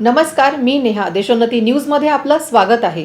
नमस्कार मी नेहा. देशोन्नती न्यूजमध्ये आपलं स्वागत आहे.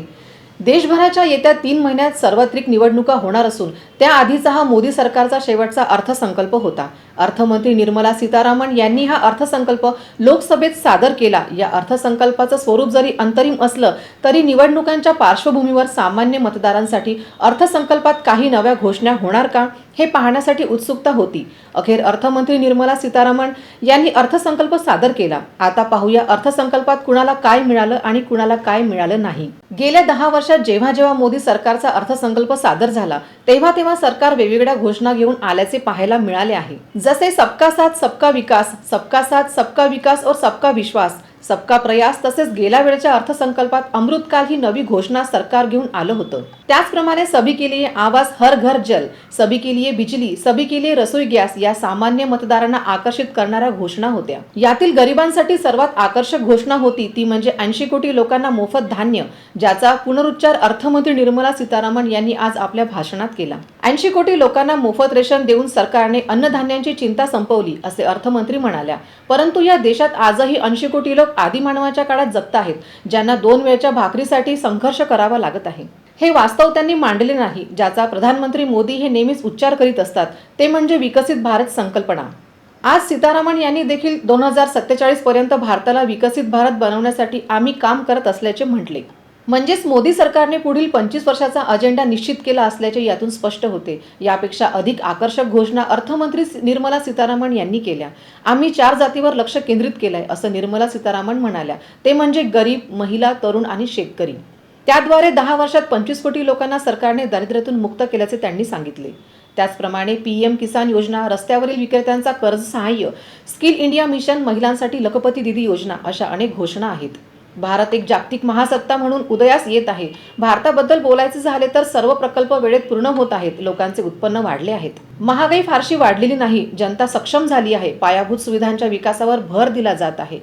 देशभराच्या येत्या तीन महिन्यात सार्वत्रिक निवडणुका होणार असून त्याआधीचा हा मोदी सरकारचा शेवटचा अर्थसंकल्प होता. अर्थमंत्री निर्मला सीतारामन यांनी हा अर्थसंकल्प लोकसभेत सादर केला. या अर्थसंकल्पाचं स्वरूप जरी अंतरिम असलं तरी निवडणुकांच्या पार्श्वभूमीवर सामान्य मतदारांसाठी अर्थसंकल्पात काही नव्या घोषणा होणार का? हे पाहण्यासाठी उत्सुकता होती. अखेर अर्थमंत्री निर्मला सीतारामन यांनी अर्थसंकल्प सादर केला. आता पाहूया अर्थसंकल्पात कुणाला काय मिळालं आणि कुणाला काय मिळालं नाही. गेल्या दहा वर्षात जेव्हा जेव्हा मोदी सरकारचा अर्थसंकल्प सादर झाला तेव्हा तेव्हा सरकार वेगवेगळ्या घोषणा घेऊन आल्याचे पाहायला मिळाले आहे. जसे सबका साथ सबका विकास सबका साथ सबका विकास और सबका विश्वास सबका प्रयास तसेच गेल्या वेळच्या अर्थसंकल्पात अमृतकाल ही नवी घोषणा सरकार घेऊन आलं होतं. त्याचप्रमाणे सभी के लिए आवास हर घर जल सभी के लिए बिजली सभी के लिए रसोई गॅस या सामान्य मतदारांना आकर्षित करणाऱ्या घोषणा होत्या. यातील गरिबांसाठी सर्वात आकर्षक घोषणा होती ती म्हणजे ऐंशी कोटी लोकांना मोफत धान्य ज्याचा पुनरुच्चार अर्थमंत्री निर्मला सीतारामन यांनी आज आपल्या भाषणात केला. ऐंशी कोटी लोकांना मोफत रेशन देऊन सरकारने अन्नधान्यांची चिंता संपवली असे अर्थमंत्री म्हणाल्या. परंतु या देशात आजही ऐंशी कोटी लोक आदिमानवाच्या काळात जगत आहेत ज्यांना दोन वेळच्या भाकरीसाठी संघर्ष करावा लागत आहे. हे वास्तव त्यांनी मांडले नाही ज्याचा प्रधानमंत्री मोदी हे नेहमीच उच्चार करीत असतात ते म्हणजे विकसित भारत संकल्पना. आज सीतारामन यांनी देखील दोन हजार सत्तेचाळीस पर्यंत भारताला विकसित भारत बनवण्यासाठी आम्ही काम करत असल्याचे म्हटले. म्हणजेच मोदी सरकारने पुढील पंचवीस वर्षाचा अजेंडा निश्चित केला असल्याचे यातून स्पष्ट होते. यापेक्षा अधिक आकर्षक घोषणा अर्थमंत्री निर्मला सीतारामन यांनी केल्या. आम्ही चार जातीवर लक्ष केंद्रित केलंय असं निर्मला सीतारामन म्हणाल्या. ते म्हणजे गरीब महिला तरुण आणि शेतकरी. त्याद्वारे दहा वर्षात पंचवीस कोटी लोकांना सरकारने दारिद्र्यातून मुक्त केल्याचे त्यांनी सांगितले. त्याचप्रमाणे पी एम किसान योजना रस्त्यावरील विक्रेत्यांचा कर्ज सहाय्य स्किल इंडिया मिशन महिलांसाठी लखपती दिदी योजना अशा अनेक घोषणा आहेत. भारत एक जागतिक महासत्ता म्हणून उदयास येत आहे. भारताबद्दल बोलायचे झाले तर सर्व प्रकल्प वेळेत पूर्ण होत आहेत. लोकांचे उत्पन्न वाढले आहेत. महागाई फारशी वाढलेली नाही. जनता सक्षम झाली आहे. पायाभूत सुविधांच्या विकासावर भर दिला जात आहे.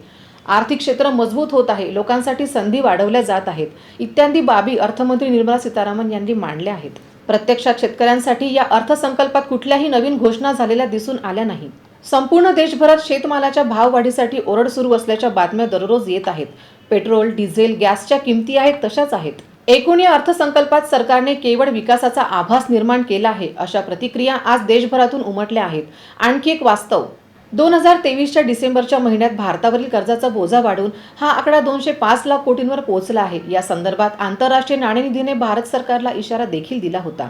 आर्थिक क्षेत्र मजबूत होत आहे. लोकांसाठी संधी वाढवल्या जात आहेत. इत्यादी बाबी अर्थमंत्री निर्मला सीतारामन यांनी मांडल्या आहेत. प्रत्यक्षात शेतकऱ्यांसाठी या अर्थसंकल्पात कुठल्याही नवीन घोषणा झालेल्या दिसून आल्या नाही. संपूर्ण देशभरात शेतमालाच्या भाववाढीसाठी ओरड सुरू असल्याच्या बातम्या दररोज येत आहेत. पेट्रोल डिझेल गॅसच्या किमती आहेत तशाच आहेत. एकूण या अर्थसंकल्पात सरकारने केवळ विकासाचा आभास निर्माण केला आहे अशा प्रतिक्रिया आज देशभरातून उमटल्या आहेत. आणखी एक वास्तव. दोन हजार तेवीसच्या डिसेंबरच्या महिन्यात भारतावरील कर्जाचा बोजा वाढून हा आकडा दोनशे पाच लाख कोटींवर पोहोचला आहे. या संदर्भात आंतरराष्ट्रीय नाणेनिधीने भारत सरकारला इशारा देखील दिला होता.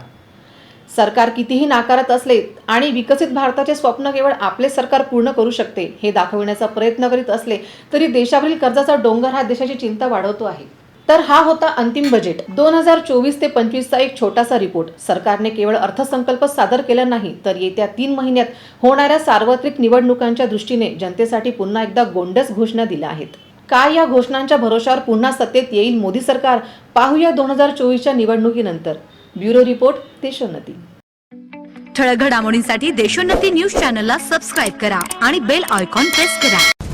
सरकार कितीही नाकारत असले आणि विकसित भारताचे स्वप्न केवळ आपले सरकार पूर्ण करू शकते हे दाखविण्याचा प्रयत्न करीत असले तरी देशावरील कर्जाचा डोंगर हा देशाची चिंता वाढवतो आहे. तर हा होता अंतिम बजेट दोन हजार चोवीस ते पंचवीसचा एक छोटासा रिपोर्ट सरकारने केवळ अर्थसंकल्प सादर केला नाही तर येत्या तीन महिन्यात होणाऱ्या सार्वत्रिक निवडणुकांच्या दृष्टीने जनतेसाठी पुन्हा एकदा गोंडस घोषणा दिल्या आहेत. काय या घोषणांच्या भरोशावर पुन्हा सत्तेत येईल मोदी सरकार? पाहूया दोन हजार चोवीसच्या निवडणुकीनंतर. Bureau report Deshonnati. ठळक घडामोडींसाठी देशोन्नती न्यूज चॅनलला सबस्क्राईब करा आणि बेल आयकॉन प्रेस करा.